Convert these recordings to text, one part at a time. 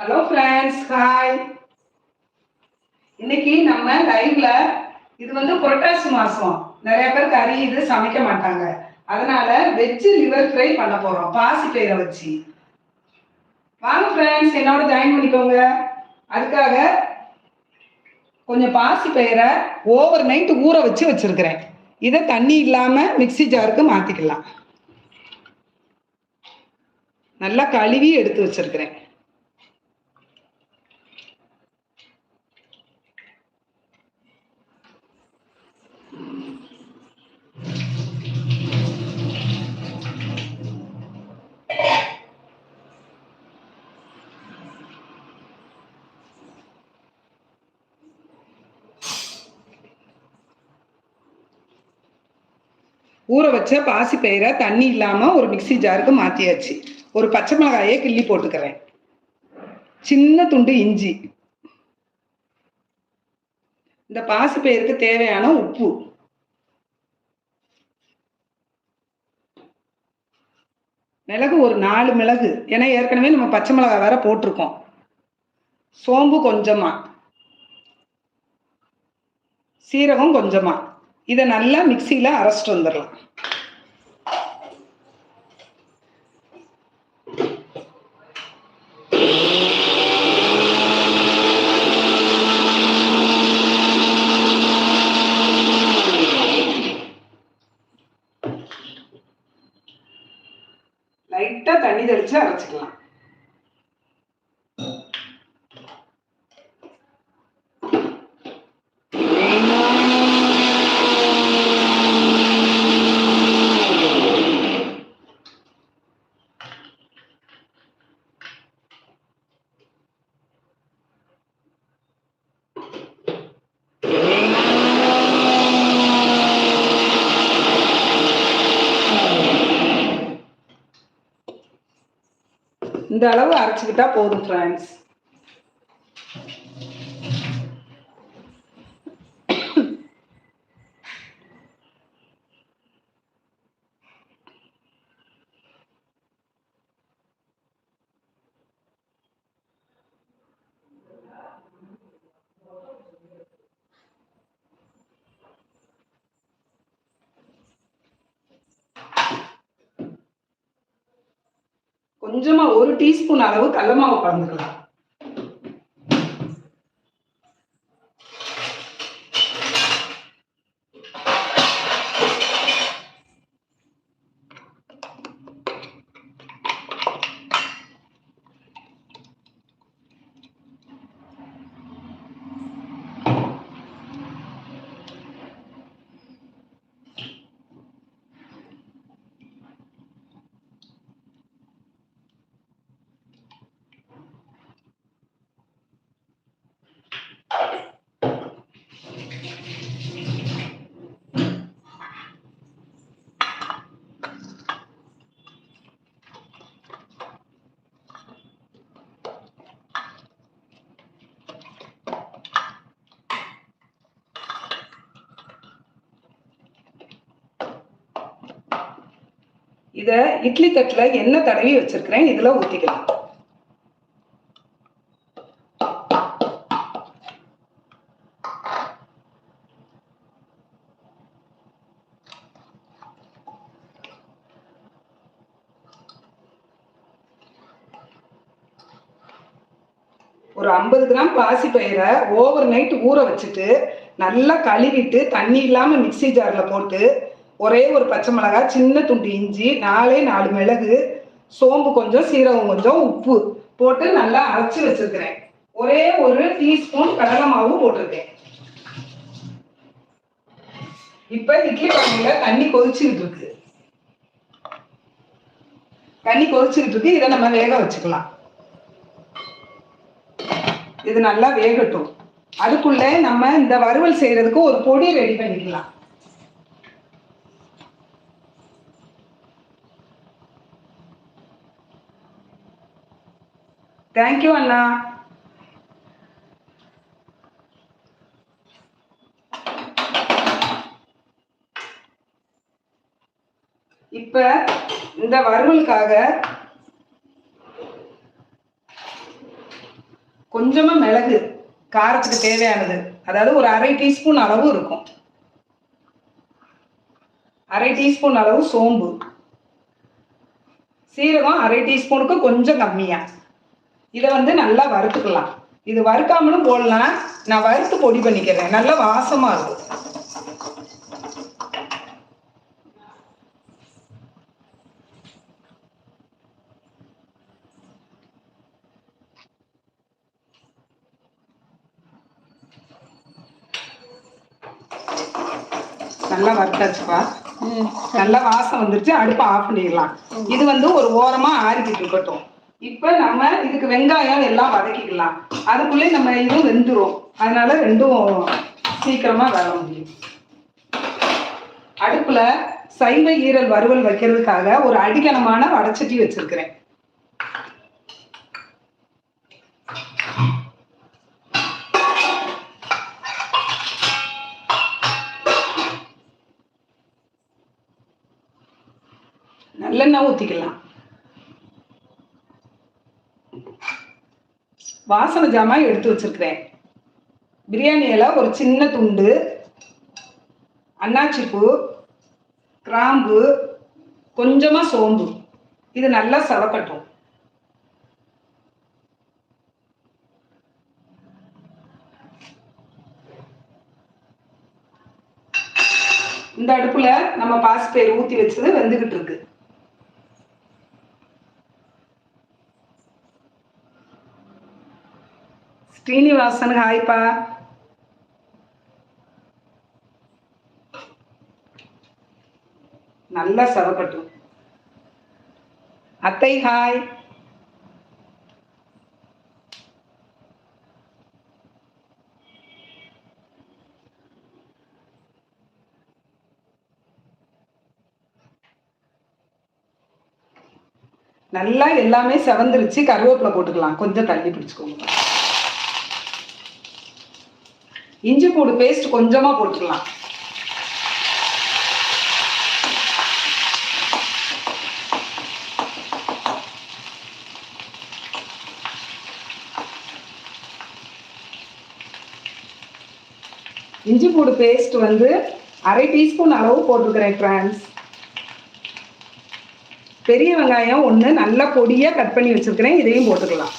Hello friends hi இன்னைக்கு நம்ம லைவ்ல இது வந்து புரட்டாசி மாசம். நிறைய பேர் கறி இது சமைக்க மாட்டாங்க. அதனால வெஜ் லிவர் ஃப்ரை பண்ண போறோம். பாசி பயிரை வச்சு. வாங்க ஃப்ரெண்ட்ஸ் என்னோட ஜாயின் பண்ணிக்கோங்க. அதுக்காக கொஞ்சம் பாசி பயிரை ஓவர் நைட் ஊற வச்சு வச்சிருக்கிறேன். இதை தண்ணி இல்லாம மிக்ஸி ஜாருக்கு மாத்திக்கலாம். நல்லா கழுவி எடுத்து வச்சிருக்கிறேன். ஊற வச்ச பாசி பயிரை தண்ணி இல்லாமல் ஒரு மிக்சி ஜாருக்கு மாற்றியாச்சு ஒரு பச்சை மிளகாயை கிள்ளி போட்டுக்கிறேன். சின்ன துண்டு இஞ்சி. இந்த பாசி பயிருக்கு தேவையான உப்பு. மிளகு ஒரு நாலு மிளகு. ஏன்னா ஏற்கனவே நம்ம பச்சை மிளகாய் வேற போட்டிருக்கோம். சோம்பு கொஞ்சமா. சீரகம் கொஞ்சமா. இதை நல்லா மிக்சியில் அரைச்சிட்டு வந்துடலாம். இந்த அளவு அரைச்சிக்கிட்டா போதும் ஃப்ரெண்ட்ஸ் கொஞ்சமா ஒரு டீஸ்பூன் அளவு கடல கலந்துக்கலாம். இத இட்லி தட்டுல எண்ணெய் தடவி வச்சிருக்கிறேன் இதுல ஊத்திக்கலாம். ஒரு ஐம்பது கிராம் பாசி பயிரை ஓவர் நைட் ஊற வச்சுட்டு நல்லா கழுவிட்டு தண்ணி இல்லாம மிக்ஸி ஜார்ல போட்டு ஒரே ஒரு பச்சை மிளகாய் சின்ன துண்டு இஞ்சி நாலே நாலு மிளகு சோம்பு கொஞ்சம் சீரகம் கொஞ்சம் உப்பு போட்டு நல்லா அரைச்சி வச்சிருக்கிறேன். ஒரே ஒரு டீஸ்பூன் கடலை மாவு போட்டிருக்கேன். இப்ப இட்லி பானையில தண்ணி கொதிச்சுக்கிட்டு இருக்கு. தண்ணி கொதிச்சுக்கிட்டு இருக்கு. இதை நம்ம வேக வச்சுக்கலாம். இது நல்லா வேகட்டும். அதுக்குள்ள நம்ம இந்த வறுவல் செய்யறதுக்கு ஒரு பொடி ரெடி பண்ணிக்கலாம். தேங்க்யூ அண்ணா இப்ப இந்த வறுவலுக்காக கொஞ்சமா மிளகு காரத்துக்கு தேவையானது. அதாவது ஒரு அரை டீஸ்பூன் அளவு இருக்கும். அரை டீஸ்பூன் அளவு சோம்பு. சீரகம் அரை டீஸ்பூனுக்கு கொஞ்சம் கம்மியா. இதை வந்து நல்லா வறுத்துக்கலாம். இது வறுக்காமலும் போடலாம் நான் வறுத்து பொடி பண்ணிக்கிறேன். நல்லா வாசமா இருக்கும். நல்லா வறுத்தாச்சுப்பா. நல்ல வாசம் வந்துருச்சு. அடுப்பை ஆஃப் பண்ணிடலாம். இது வந்து ஒரு ஓரமா ஆறிக்கிட்டு இருக்கட்டும். இப்ப நம்ம இதுக்கு வெங்காயம் எல்லாம் வதக்கிக்கலாம். அதுக்குள்ளே நம்ம இதுவும் வெந்துரும். அதனால ரெண்டும் சீக்கிரமா வேல முடியும். அடுப்புல சைவ ஈரல் வறுவல் வைக்கிறதுக்காக ஒரு அடிக்கணமான வடச்சட்டி வச்சிருக்கிறேன். நல்லெண்ணெய் ஊற்றிக்கலாம் வாசனை ஜாமான் எடுத்து வச்சிருக்கிறேன். பிரியாணி ஒரு சின்ன துண்டு அன்னாச்சிப்பூ கிராம்பு கொஞ்சமாக சோம்பு. இது நல்லா சவக்கட்டும். இந்த அடுப்புல நம்ம பாசிப்பயிறு ஊத்தி வச்சது வெந்துகிட்டு இருக்கு. ஸ்ரீனிவாசன் ஹாய்ப்பா நல்லா சவக்கட்டும் அத்தை ஹாய் நல்லா எல்லாமே செவந்துருச்சு. கருவேப்பிலை போட்டுக்கலாம். கொஞ்சம் தள்ளி பிடிச்சுக்கோங்க. இஞ்சி பூடு பேஸ்ட் கொஞ்சமா போட்டுக்கலாம். இஞ்சி பூடு பேஸ்ட் வந்து அரை டீஸ்பூன் அளவு போட்டிருக்கிறேன் ஃப்ரான்ஸ் பெரிய வெங்காயம் ஒன்று நல்லா பொடியாக கட் பண்ணி வச்சிருக்கிறேன் இதையும் போட்டுக்கலாம்.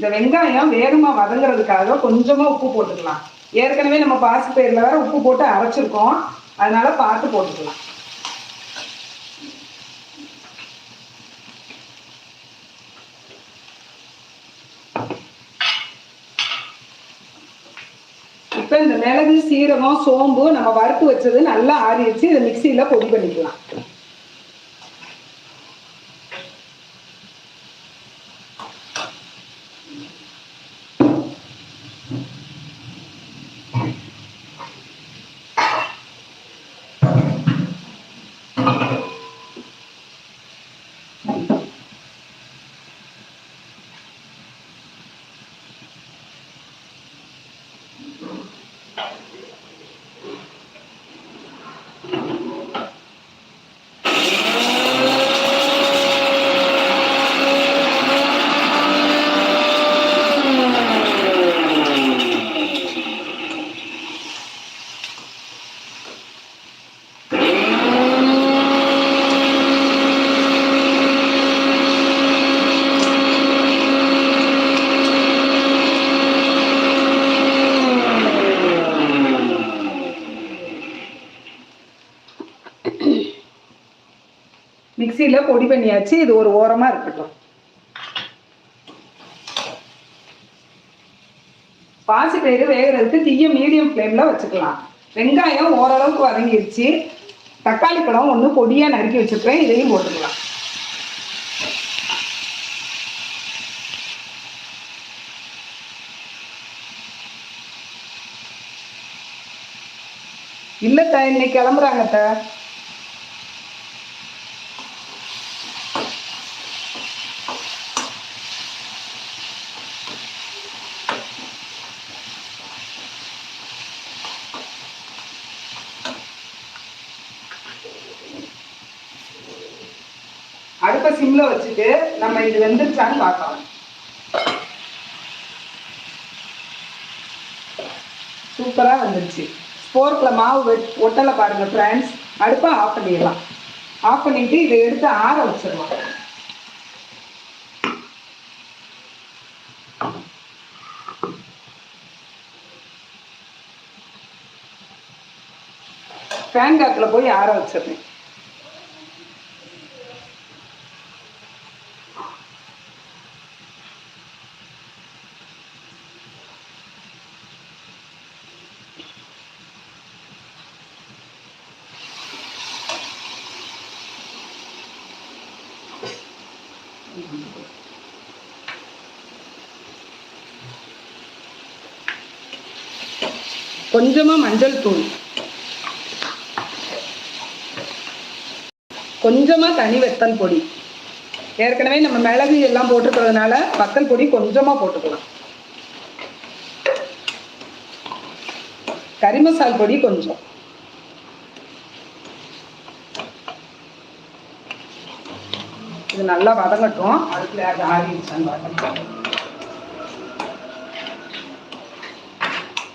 இந்த வெங்காயம் வேகமாக வதங்குறதுக்காக கொஞ்சமாக உப்பு போட்டுக்கலாம். ஏற்கனவே நம்ம பாசிப்பயிரில் வேற உப்பு போட்டு அரைச்சிருக்கோம். அதனால பார்த்து போட்டுக்கலாம். இப்போ இந்த மிளகு சீரகம் சோம்பு நம்ம வறுத்து வச்சது நல்லா ஆறி வச்சு இதை மிக்சியில் பொடி பண்ணிக்கலாம் மிக்சியில் பொடி பண்ணியாச்சு இது ஒரு ஓரமாக இருக்கட்டும். பாசிப்பயிறு வேகிறதுக்கு தீய மீடியம் ஃப்ளேமில் வச்சுக்கலாம். வெங்காயம் ஓரளவுக்கு வதங்கிருச்சு. தக்காளி பழம் ஒன்று பொடியாக நறுக்கி வச்சுருக்கேன் இதையும் போட்டுக்கலாம். இல்லைத்த இன்னைக்கு கிளம்புறாங்கத்த அடுப்பை சிம்ல வச்சுட்டு நம்ம இது வெந்துருச்சான்னு பார்க்கலாம். சூப்பரா வந்துருச்சு. ஸ்போர்க்கில் மாவு ஒட்டலை பாருங்க ஃப்ரெண்ட்ஸ் அடுப்பை ஆஃப் பண்ணிடலாம். ஆஃப் பண்ணிட்டு இதை எடுத்து ஆற வச்சிடலாம். ஃபேன் காக்கில் போய் ஆற வச்சிடுறேன். கொஞ்சமா மஞ்சள் தூள். கொஞ்சமா தனி வெத்தல் பொடி. ஏற்கனவே நம்ம மிளகு எல்லாம் போட்டுக்கிறதுனால வத்தல் பொடி கொஞ்சமா போட்டுக்கலாம். கறி மசால் பொடி கொஞ்சம். இது நல்லா வதங்கட்டும். அதுக்குள்ள அது ஆறிடுச்சான்னு பார்க்கணும்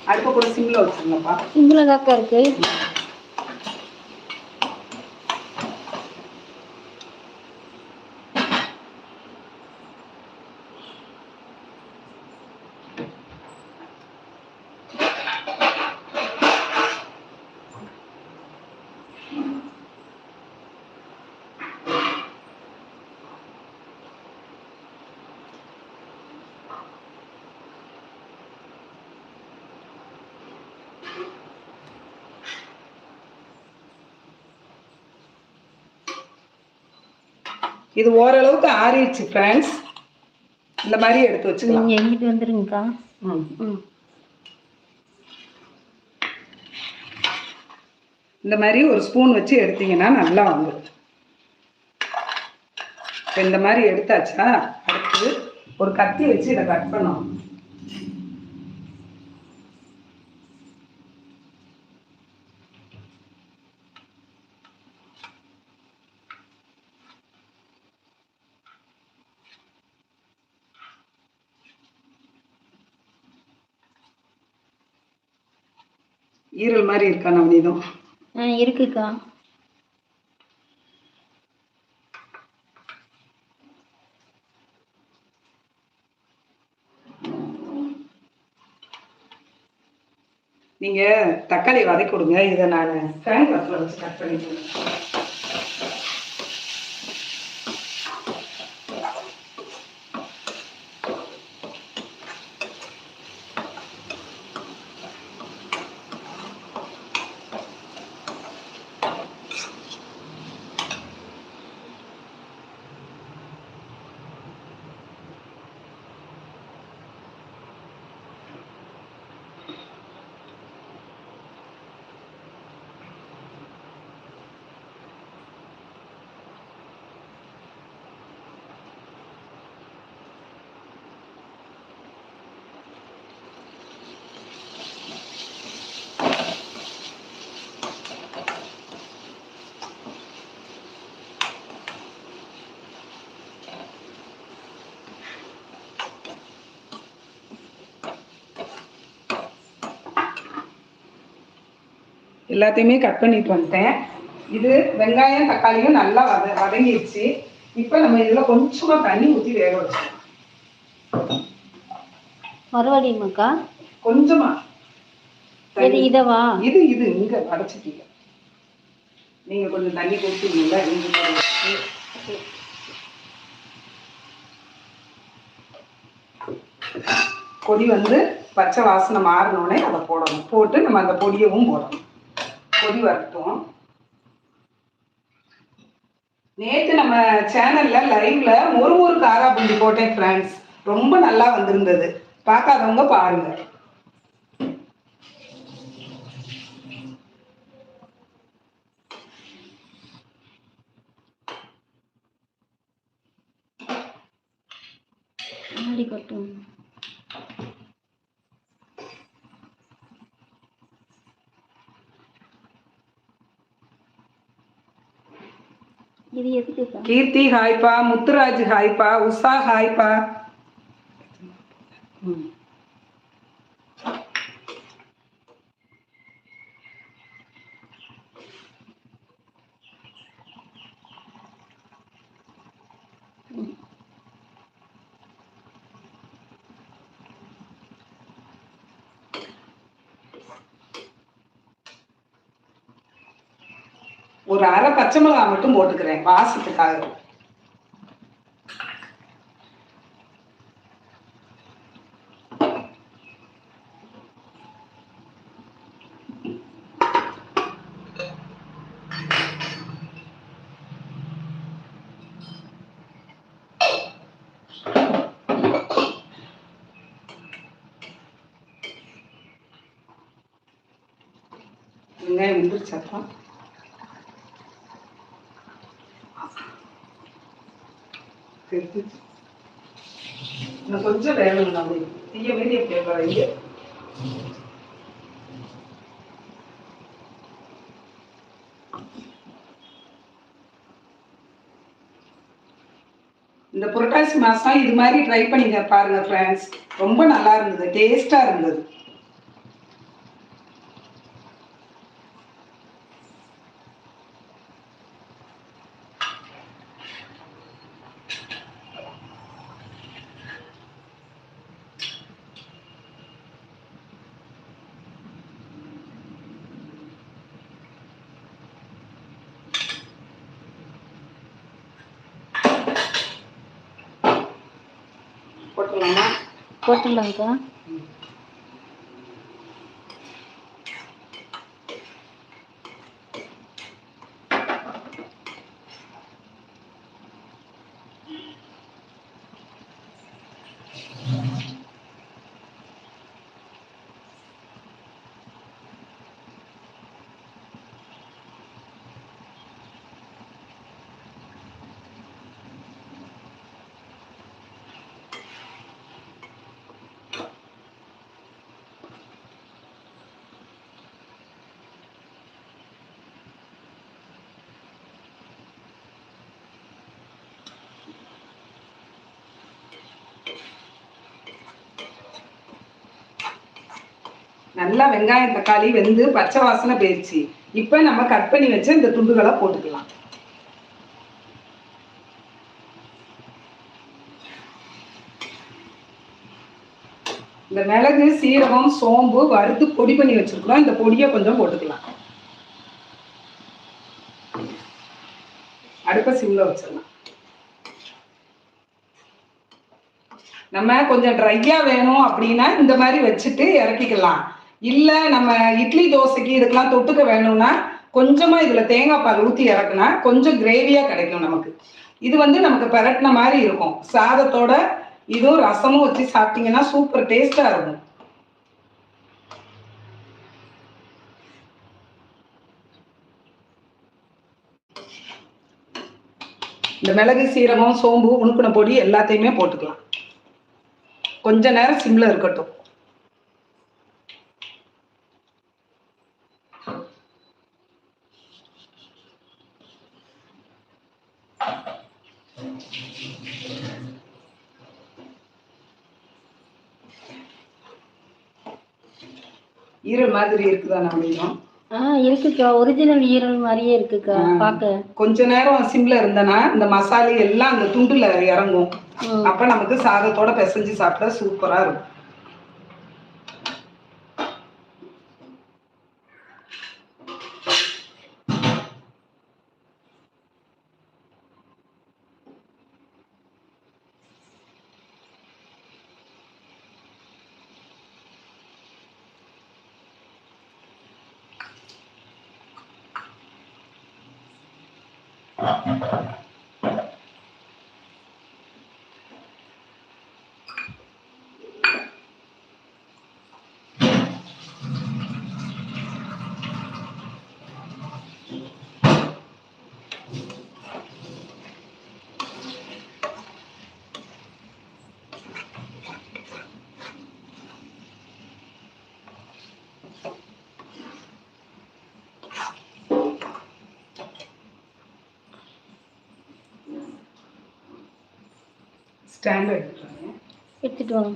அடுப்பு கூட சிம்ல வச்சுருங்கப்பா. சிம்பிளாக தாக்கா இருக்கு. இது ஓரளவுக்கு ஆறிடுச்சு ஃப்ரெண்ட்ஸ் இந்த மாதிரி எடுத்து வச்சுக்கலாம். நீங்கள் எங்கிட்டு வந்துருங்கக்கா. ம். ம். இந்த மாதிரி ஒரு ஸ்பூன் வச்சு எடுத்தீங்கன்னா நல்லா வந்துடும். இந்த மாதிரி எடுத்தாச்சா? அடுத்து ஒரு கத்தி வச்சு இதை கட் பண்ணணும். ஈரல் மாதிரி இருக்கா நவநீதம் ஆ இருக்குக்கா. நீங்க தக்காளி வதக்கி கொடுங்க. இதை நான் ஃபேன் காத்துல வச்சு கட் பண்ணிக்கிறேன். எல்லாத்தையுமே கட் பண்ணிட்டு வந்துட்டேன். இது வெங்காயம் தக்காளியும் நல்லா வத வதங்கிடுச்சு இப்போ நம்ம இதில் கொஞ்சமா தண்ணி ஊற்றி வேக வச்சோம் மறுபடியுமாக்கா? கொஞ்சமா. இது இதவா? இது இது. இங்க அடைச்சிட்டீங்க நீங்க கொஞ்சம் தண்ணி கொடுத்தீங்கல்ல இங்க. பொடி வந்து பச்சை வாசனை மாறினோடனே அதை போடணும். போட்டு நம்ம அந்த பொடியவும் போடணும். பொடி வரட்டும் நேத்து நம்ம சேனல்ல லைவ்ல ஒரு ஒரு காரா பூந்தி போட்டேன் ஃப்ரெண்ட்ஸ் ரொம்ப நல்லா வந்திருந்தது. பார்க்காதவங்க பாருங்க. முன்னாடி கொட்டும் கீர்த்தி ஹாய்ப்பா முத்துராஜ் ஹாய்ப்பா உஷா ஹாய்ப்பா ம். ஒரு அரை பச்சை மிளகா மட்டும் போட்டுக்கிறேன் வாசத்துக்காக. வெங்காயம் வந்துருச்சாப்பா தெரிஞ்சிச்சு. இன்னும் கொஞ்சம் வேணும் நம்ம தீய மீறி வைங்க இந்த புரட்டாசி மாசம் இது மாதிரி ட்ரை பண்ணிங்க பாருங்க ஃப்ரெண்ட்ஸ் ரொம்ப நல்லா இருந்தது டேஸ்டா இருந்தது. போட்டுடலாங்க்கா நல்லா வெங்காயம் தக்காளி வெந்து பச்சை வாசனை போயிடுச்சு இப்போ நம்ம கட் பண்ணி வச்சு இந்த துண்டுகளை போட்டுக்கலாம். இந்த மிளகு சீரகம் சோம்பு வறுத்து பொடி பண்ணி வச்சிருக்கிறோம். இந்த பொடியை கொஞ்சம் போட்டுக்கலாம். அடுப்பை சிம்ல வச்சிடலாம். நம்ம கொஞ்சம் ட்ரையா வேணும் அப்படின்னா இந்த மாதிரி வச்சுட்டு இறக்கிக்கலாம். இல்ல நம்ம இட்லி தோசைக்கு இதுக்கெல்லாம் தொட்டுக்க வேணும்னா கொஞ்சமா இதுல தேங்காய் பால் ஊத்தி இறக்குனா கொஞ்சம் கிரேவியா கிடைக்கும் நமக்கு. இது வந்து நமக்கு பரட்டின மாதிரி இருக்கும். சாதத்தோட இதுவும் ரசமும் வச்சு சாப்பிட்டீங்கன்னா சூப்பர் டேஸ்டா இருக்கும். இந்த மிளகு சீரகம் சோம்பு உணுக்குன பொடி எல்லாத்தையுமே போட்டுக்கலாம். கொஞ்ச நேரம் சிம்ல இருக்கட்டும். ஈரல் மாதிரி இருக்குதா நம்மளும் ஆ இருக்குக்கா. ஒரிஜினல் ஈரல் மாதிரியே இருக்குக்கா. ஆ. பார்க்க கொஞ்ச நேரம் சிம்ல இருந்தனா இந்த மசாலா எல்லாம் அந்த துண்டுல இறங்கும். அப்ப நமக்கு சாதத்தோட பிசைஞ்சு சாப்பிட்டா சூப்பரா இருக்கும். ஸ்டாண்ட் எடுத்துட்டு எடுத்துட்டு வாங்க.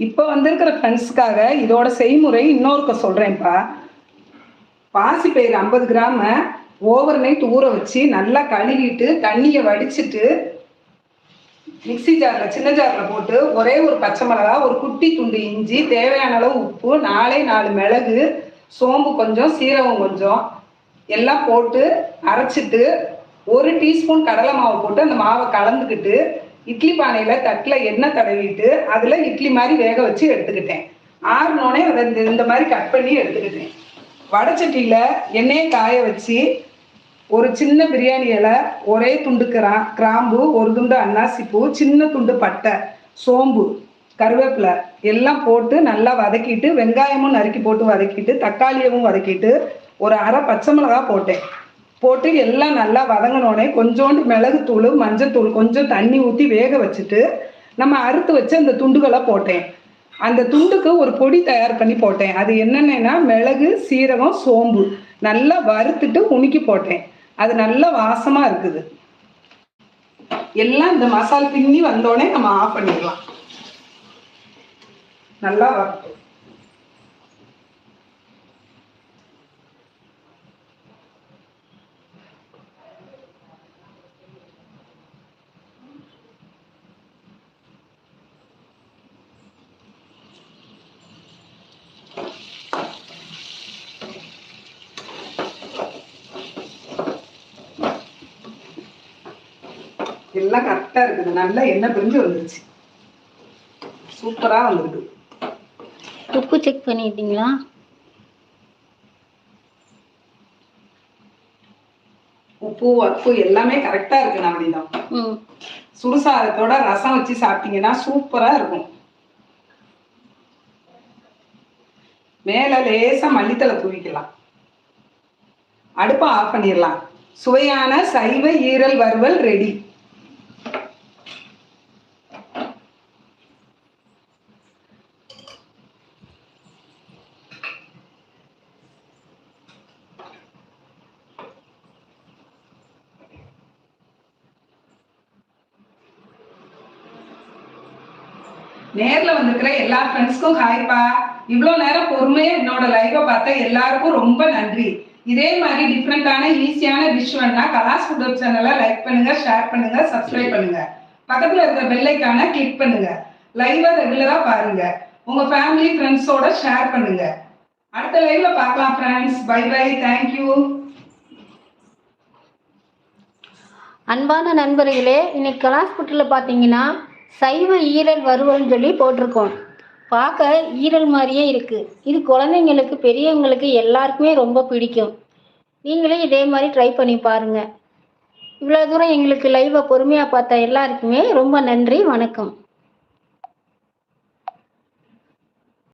இப்போ வந்திருக்கிற ஃப்ரெண்ட்ஸ்க்காக இதோட செய்முறை இன்னொருக்க சொல்கிறேன்ப்பா பாசிப்பயிறு ஐம்பது கிராம ஓவர் நைட் ஊற வச்சு நல்லா கழுவிட்டு தண்ணியை வடிச்சிட்டு மிக்ஸி ஜாரில் சின்ன ஜாரில் போட்டு ஒரே ஒரு பச்சை மிளகா ஒரு குட்டி துண்டு இஞ்சி தேவையான அளவு உப்பு நாலே நாலு மிளகு சோம்பு கொஞ்சம் சீரகம் கொஞ்சம் எல்லாம் போட்டு அரைச்சிட்டு ஒரு டீஸ்பூன் கடலை மாவு போட்டு அந்த மாவை கலந்துக்கிட்டு இட்லி பானையில் தட்டில் எண்ணெய் தடவிட்டு அதில் இட்லி மாதிரி வேக வச்சு எடுத்துக்கிட்டேன். ஆறுனோடனே அதை இந்த- இந்த மாதிரி கட் பண்ணி எடுத்துக்கிட்டேன். வடச்சட்டியில் எண்ணெயை காய வச்சு ஒரு சின்ன பிரியாணி இலை ஒரே துண்டு கிரா கிராம்பு ஒரு துண்டு அன்னாசிப்பூ சின்ன துண்டு பட்டை சோம்பு கருவேப்பிலை எல்லாம் போட்டு நல்லா வதக்கிட்டு வெங்காயமும் நறுக்கி போட்டு வதக்கிட்டு தக்காளியவும் வதக்கிட்டு ஒரு அரை பச்சை மிளகா போட்டேன். போட்டு எல்லாம் நல்லா வதங்கினோடனே கொஞ்சோண்டு மிளகுத்தூள் மஞ்சத்தூள் கொஞ்சம் தண்ணி ஊற்றி வேக வச்சுட்டு நம்ம அறுத்து வச்சு அந்த துண்டுகளை போட்டேன். அந்த துண்டுக்கு ஒரு பொடி தயார் பண்ணி போட்டேன். அது என்னென்னா மிளகு சீரகம் சோம்பு. நல்லா வறுத்துட்டு உணுக்கி போட்டேன். அது நல்ல வாசமா இருக்குது. எல்லாம் இந்த மசால் பின்னி வந்தோடனே நம்ம ஆஃப் பண்ணிடலாம். நல்லா வரட்டும் எல்லாம் கரெக்டாக இருக்குது. நல்லா எண்ணெய் பிரிஞ்சு வந்துருச்சு. சூப்பராக வந்திருக்கு. உப்பு செக் பண்ணிட்டீங்களா? உப்பு உப்பு எல்லாமே கரெக்டாக இருக்கு ம். சுடுசாதத்தோட ரசம் வச்சு சாப்பிட்டீங்கன்னா சூப்பராக இருக்கும். மேலே லேசாக மல்லித்தலை தூவிக்கலாம். அடுப்பை ஆஃப் பண்ணிடலாம். சுவையான சைவ ஈரல் வறுவல் ரெடி இருக்கிற எல்லா ஃப்ரெண்ட்ஸ்க்கும் ஹாய்ப்பா இவ்வளோ நேரம் பொறுமையாக என்னோட லைவை பார்த்த எல்லாருக்கும் ரொம்ப நன்றி. இதே மாதிரி டிஃப்ரெண்டான ஈஸியான டிஷ் வேணா கலாஸ் ஃபுட் சேனலை லைக் பண்ணுங்க ஷேர் பண்ணுங்க சப்ஸ்கிரைப் பண்ணுங்க. பக்கத்தில் இருக்கிற பெல்லைக்கான கிளிக் பண்ணுங்க. லைவை ரெகுலராக பாருங்க. உங்க ஃபேமிலி ஃப்ரெண்ட்ஸோட ஷேர் பண்ணுங்க. அடுத்த லைவ்ல பார்க்கலாம் ஃப்ரெண்ட்ஸ் பை பை தேங்க்யூ அன்பான நண்பர்களே இன்னைக்கு கலாஸ்புட்டில் பார்த்தீங்கன்னா சைவ ஈரல் வறுவல்னு சொல்லி போட்டிருக்கோம். பார்க்க ஈரல் மாதிரியே இருக்குது இது குழந்தைங்களுக்கு பெரியவங்களுக்கு எல்லாருக்குமே ரொம்ப பிடிக்கும். நீங்களே இதே மாதிரி ட்ரை பண்ணி பாருங்கள் இவ்வளோ தூரம் எங்களுக்கு லைவை பொறுமையாக பார்த்த எல்லாருக்குமே ரொம்ப நன்றி வணக்கம்.